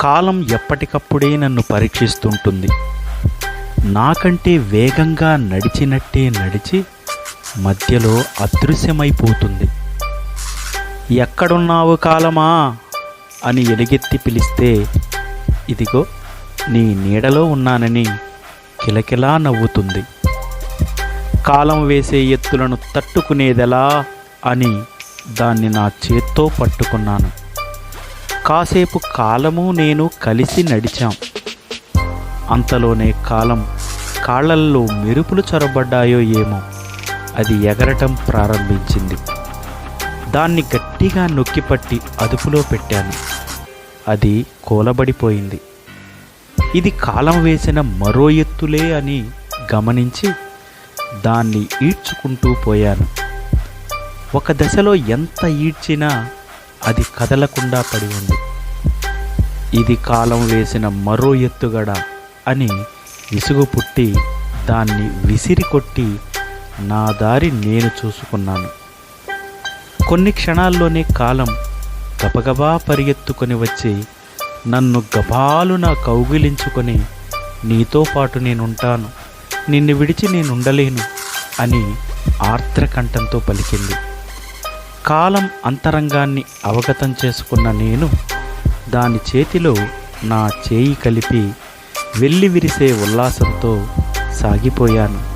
కాలం ఎప్పటికప్పుడే నన్ను పరీక్షిస్తుంటుంది. నాకంటే వేగంగా నడిచినట్టే నడిచి మధ్యలో అదృశ్యమైపోతుంది. ఎక్కడున్నావు కాలమా? అని ఎలుగెత్తి పిలిస్తే ఇదిగో నీ నీడలో ఉన్నానని కిలకిలా నవ్వుతుంది. కాలం వేసే ఎత్తులను తట్టుకునేదెలా అని దాన్ని నా చేత్తో పట్టుకున్నాను. కాసేపు కాలము నేను కలిసి నడిచాం. అంతలోనే కాలం కాళ్ళల్లో మెరుపులు చొరబడ్డాయో ఏమో అది ఎగరటం ప్రారంభించింది. దాన్ని గట్టిగా నొక్కిపట్టి అదుపులో పెట్టాను. అది కూలబడిపోయింది. ఇది కాలం వేసిన మరో ఎత్తులే అని గమనించి దాన్ని ఈడ్చుకుంటూ పోయాను. ఒక దశలో ఎంత ఈడ్చినా అది కదలకుండా పడి ఉంది. ఇది కాలం వేసిన మరో ఎత్తుగడ అని విసుగు పుట్టి దాన్ని విసిరి కొట్టి నా దారి నేను చూసుకున్నాను. కొన్ని క్షణాల్లోనే కాలం గబగబా పరిగెత్తుకొని వచ్చి నన్ను గబాలున కౌగిలించుకొని నీతో పాటు నేనుంటాను. నిన్ను విడిచి నేనుండలేను అని ఆర్ద్రకంఠంతో పలికింది. కాలం అంతరంగాన్ని అవగతం చేసుకున్న నేను దాని చేతిలో నా చేయి కలిపి వెళ్ళి విరిసే ఉల్లాసంతో సాగిపోయాను.